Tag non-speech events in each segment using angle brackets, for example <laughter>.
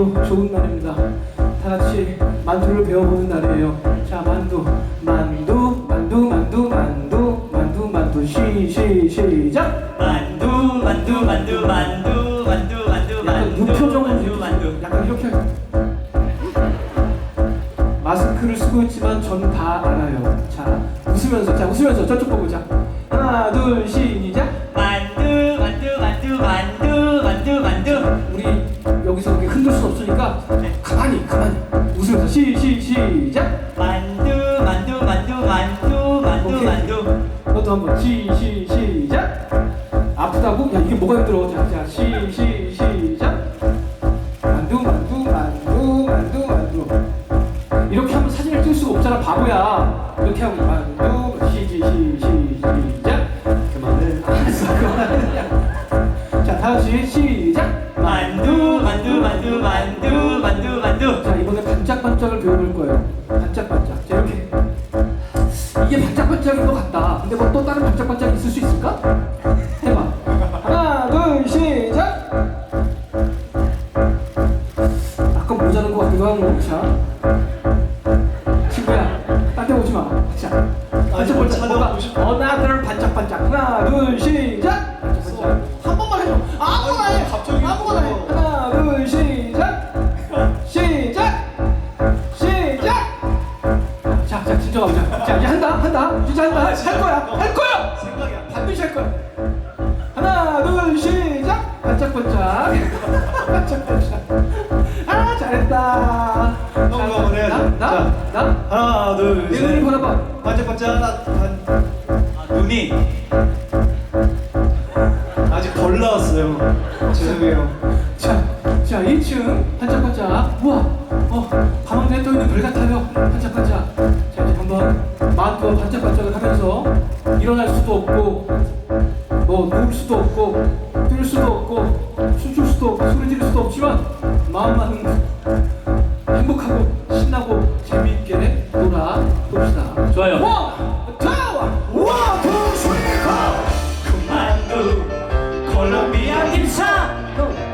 아주 좋은 날입니다. 다 같이 만두를 배워보는 날이에요. 자, 만두, 만두, 만두, 만두, 만두, 만두, 만두, 시, 시, 시작! 만두 만두 만두 만두 만두 만두 약간 만두 무표정으로 만두 만두 약간 이렇게 마스크를 쓰고 있지만 전 다 알아요. 자, 웃으면서, 자, 웃으면서 저쪽 보고 자, 하나, 둘, 시작! 시, 시, 시작! 아프다고? 야 이게 뭐가 힘들어? 자, 자, 시, 시, 시작! 만두, 만두, 만두, 만두, 만두. 이렇게 하면 사진을 찍을 수가 없잖아, 바보야. 이렇게 하고 만두, 시, 시, 시, 시, 이게 반짝반짝인 것 같다. 근데 뭐 또 다른 반짝반짝이 있을 수 있을까? 해봐. 하나, 둘, 시작! 약간 모자란 것 같기도 하고, 자. 친구야, 딴데 보지 마. 자. 반짝반짝. 찾아보고 싶어. 어, 나들 반짝반짝. 하나, 둘, 시작! 자, 자. 자, 이제 한다, 한다. 진짜 한다. 할 거야, 할 거야! 생각이 안 나. 반드시 할 거야. 하나, 둘, 시작! 반짝반짝. 반짝반짝. 아, 잘했다. 형, 한번 해야죠. 나? 자. 나? 나? 하나 둘내 셋. 눈을 바라봐. 반짝반짝 반 아, 눈이 아직 덜 나왔어요. 죄송해요. 자, 자, 1층 반짝반짝. 우와, 행복하고 신나고 재미있게 놀아 봅시다. 좋아요. 원, 투, 원, 투, 쓰리, 포. 만두. 콜롬비아 김사.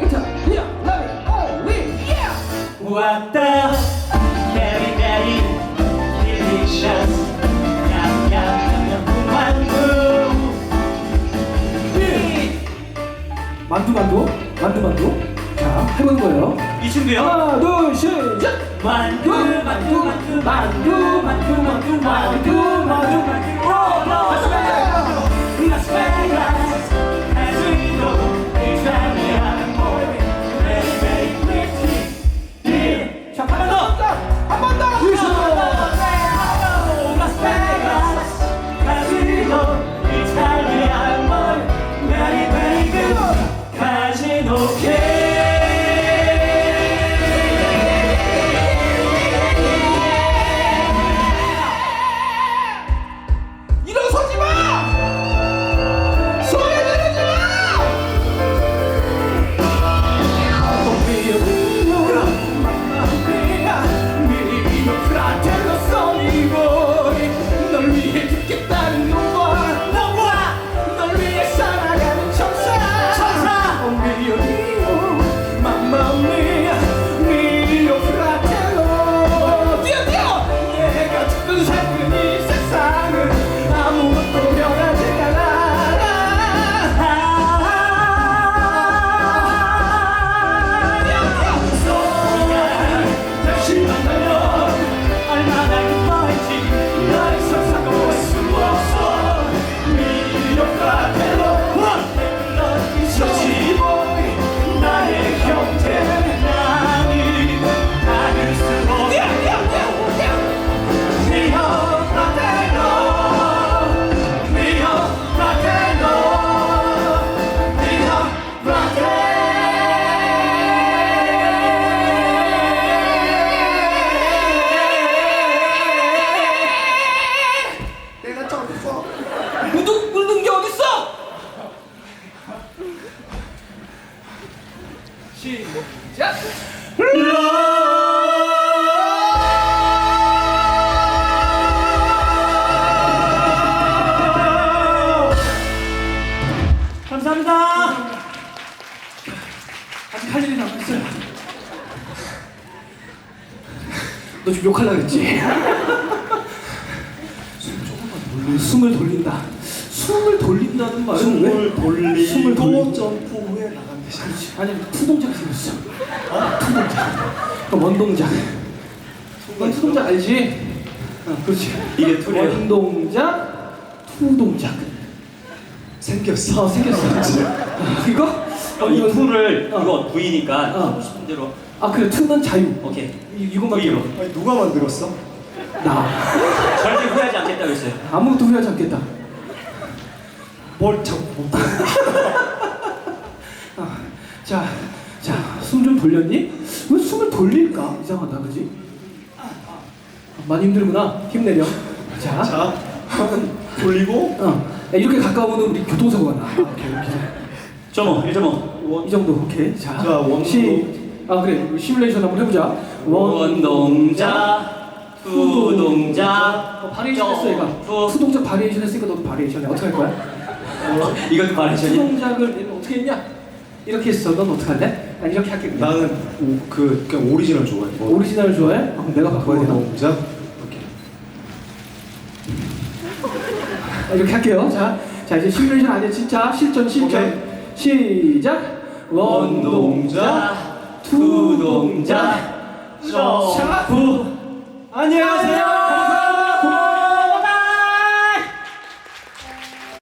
이탈리아, 라면, 올리, 예! 왔다. 베리 베리. 딜리셔스. 냠냠냠냠. 만두? 만두 만두 해보는 거예요 이 친구요 하나 둘 시작 만두 만두 만두 만두 만두 만두 만두 만두 만두 라스베가스 as we go Italian boy very very pretty 자한번더한 번더 라스베가스 as we go Italian boy very very good 카지 너 지금 욕하려 그랬지? 숨을 돌린다. 숨을 돌린다는 말은 숨을 왜? 돌리고 숨을 돌리- 점프 후에 나간대. 그렇지. 아니 투동작이 생겼어. 투동작. 그 원동작. 넌 투동작 알지? 어, 그렇지. 이게 투래요. 원동작, 투동작. 생겼어. 어 생겼어. 어, <laughs> 이거? 그럼 이 풀을 어. 이거 V니까 어. 하고 싶은 대로 아 그래 투는 자유. 오케이 이, 이것만 V로 들어. 아니 누가 만들었어? 나 절대 후회하지 않겠다고 했어요 아무것도 후회하지 않겠다. 뭘 자꾸 못 아, 자, 자, 숨 좀 돌렸니? 왜 숨을 돌릴까? 이상하다, 그지? 많이 힘들구나. 힘내려. 자, 자, <laughs> 돌리고 어, 야, 이렇게 가까우면 우리 교통사고가 나. 아, 오케이, 오케이. 점오 1점오 이 정도, 오케이. 자, 자, 원동. 시, 아 그래, 시뮬레이션 한번 해보자. 원동작 투동작 어, 바리에이션 했어, 얘가. 점프. 투동작 바리에이션 했으니까 너도 바리에이션 해. 어떻게 할 거야? 어, <laughs> 이것도 바리션이 투동작을 얘는 어떻게 했냐? 이렇게 했어. 넌 어떻게 할래? 난 이렇게 할게. 그냥. 나는 오, 그 그냥 오리지널 좋아해. 뭐, 오리지널 좋아해? 아, 그럼 내가 바꿔야 되나? 동작 이렇게. 자, 이렇게 할게요. 자, 자 이제 시뮬레이션 아니야 진짜 실전 실전. 원 시작! 원동자, 투동자, 점프 안녕하세요.